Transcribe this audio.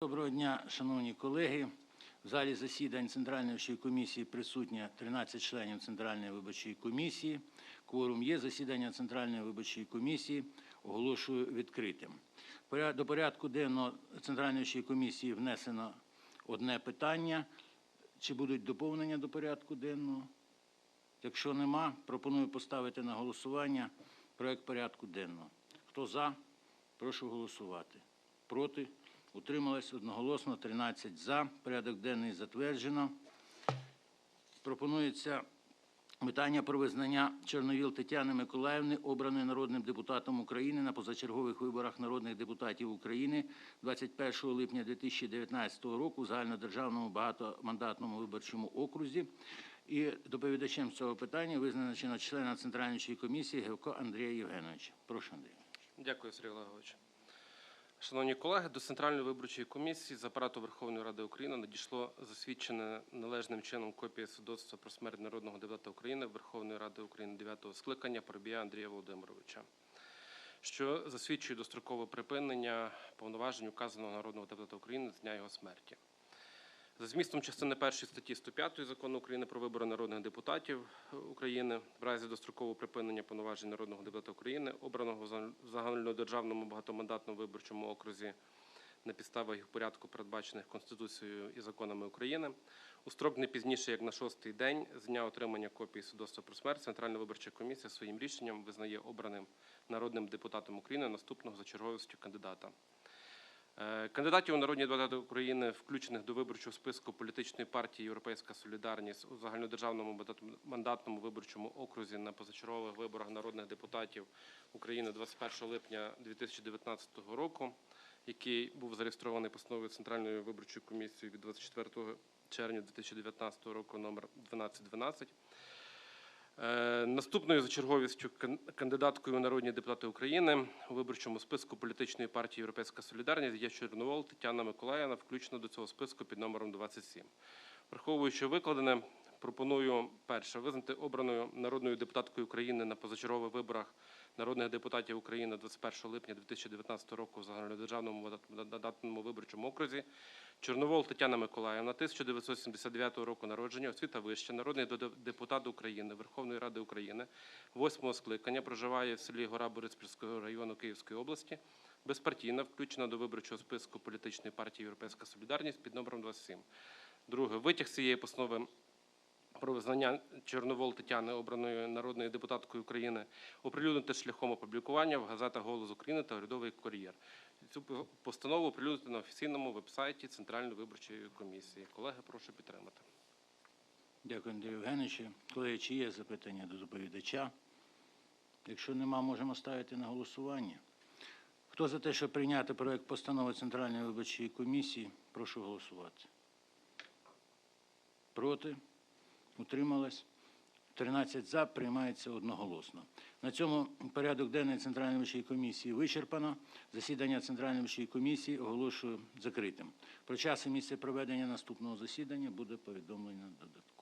Доброго дня, шановні колеги. В залі засідань Центральної виборчої комісії присутня 13 членів Центральної виборчої комісії. Кворум є. Засідання Центральної виборчої комісії оголошую відкритим. До порядку денного Центральної виборчої комісії внесено одне питання. Чи будуть доповнення до порядку денного? Якщо нема, пропоную поставити на голосування проект порядку денного. Хто за? Прошу голосувати. Проти? Утрималось одноголосно 13 за. Порядок денний затверджено. Пропонується питання про визнання Чорновіл Тетяни Миколаївни, обраної народним депутатом України на позачергових виборах народних депутатів України 21 липня 2019 року в загальнодержавному багатомандатному виборчому окрузі. І доповідачем цього питання визначено члена Центральної комісії Гевко Андрія Євгеновича. Прошу, Андрій. Дякую, Сергій Олегович. Шановні колеги, до Центральної виборчої комісії з апарату Верховної Ради України надійшло засвідчене належним чином копія свідоцтва про смерть народного депутата України Верховної Ради України 9-го скликання Парубія Андрія Володимировича, що засвідчує дострокове припинення повноважень указаного народного депутата України з дня його смерті. За змістом частини 1 статті 105 Закону України про вибори народних депутатів України в разі дострокового припинення повноважень народного депутата України, обраного в загальнодержавному багатомандатному виборчому окрузі на підставах в порядку, передбачених Конституцією і законами України, у строк не пізніше, як на шостий день з дня отримання копії свідоцтва про смерть, Центральна виборча комісія своїм рішенням визнає обраним народним депутатом України наступного за черговістю кандидата. Е, Кандидатів у народні депутати України, включених до виборчого списку політичної партії Європейська Солідарність у загальнодержавному мандатному виборчому окрузі на позачергових виборах народних депутатів України 21 липня 2019 року, який був зареєстрований постановою Центральної виборчої комісії від 24 червня 2019 року номер 1212. Е, Наступною за черговістю кандидаткою у народні депутати України у виборчому списку політичної партії Європейська Солідарність є Чорновол Тетяна Миколаївна, включена до цього списку під номером 27. Враховуючи викладене, пропоную перше визнати обраною народною депутаткою України на позачергових виборах народних депутатів України 21 липня 2019 року в загальнодержавному мандатному виборчому окрузі. Чорновол Тетяна Миколаївна, 1979 року народження, освіта вища, народний депутат України, Верховної Ради України, восьмого скликання, проживає в селі Гора Бориспільського району Київської області, безпартійна, включена до виборчого списку політичної партії Європейська Солідарність під номером 27. Друге, витяг цієї постанови про визнання Чорновол Тетяни, обраною народною депутаткою України, оприлюднити шляхом опублікування в газетах «Голос України» та «Урядовий кур'єр». Цю постанову оприлюднити на офіційному веб-сайті Центральної виборчої комісії. Колеги, прошу підтримати. Дякую, Андрію Євгеновичу. Колеги, чи є запитання до доповідача? Якщо нема, можемо ставити на голосування. Хто за те, щоб прийняти проект постанови Центральної виборчої комісії, прошу голосувати. Проти? Утрималось? 13 за, приймається одноголосно. На цьому порядок денний Центральної вищої комісії вичерпано. Засідання Центральної вищої комісії оголошую закритим. Про час і місце проведення наступного засідання буде повідомлено додатково.